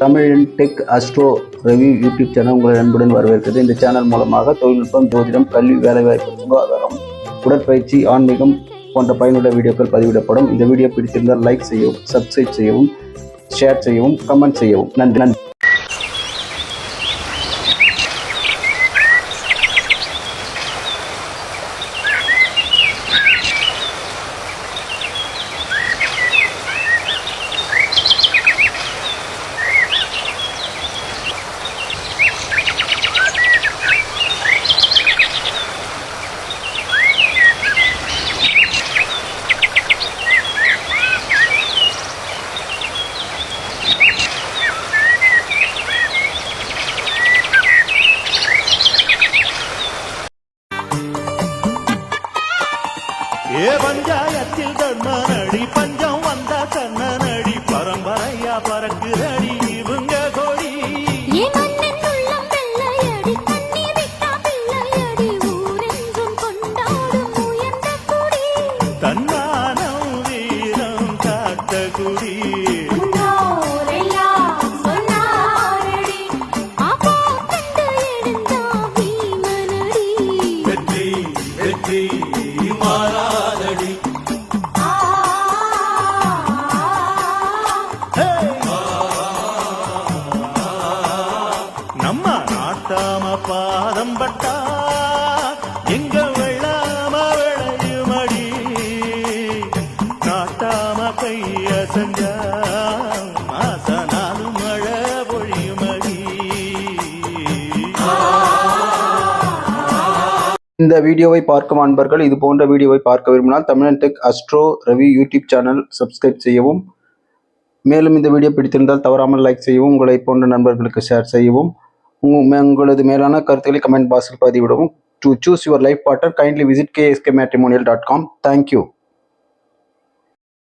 தமிழின் tech astro review YouTube channel உங்களை அன்புடன் வரவேற்கிறது. இந்த சேனல் மூலமாக தொழில்நுட்பம் ஜோதிடம் கல்வி வேலைவாய்ப்பு சுகாதாரம் உடற்பயிற்சி ஆன்மீகம் போன்ற பயனுள்ள வீடியோக்கள் பதிவிடப்படும். இந்த வீடியோ பிடித்திருந்தால் லைக் செய்யவும் சப்ஸ்கிரைப் செய்யவும் ஷேர் செய்யவும் கமெண்ட் செய்யவும். நன்றி நன்றி. ஏ பஞ்சாயத்தில் தர்மனடி பஞ்சம் வந்த கண்ணனடி பரம்பரையா பறக்குதடி இவங்க கொடி. தன்னானம் வீரம் காட்ட குடி. வெற்றி வெற்றி மாறாதடி பட்டாம பாதம் பட்டா எங்க வெள்ளாம விளையுமடி. காட்டாம கைய செஞ்சா மழை பொழியுமடி. இந்த வீடியோவை பார்க்கும் அன்பர்கள் இது போன்ற வீடியோவை பார்க்க விரும்பினால் Tamilan tech astro Ravi YouTube channel subscribe செய்யவும். மேலும் இந்த வீடியோ பிடித்திருந்தால் தவறாமல் லைக் செய்யவும் உங்களை போன்ற நண்பர்களுக்கு ஷேர் செய்யவும். உங்களது மேலான கருத்துக்களை கமெண்ட் பாக்ஸில் பதிவிடவும். To choose your life partner kindly visit KSK matrimonial dot com thank you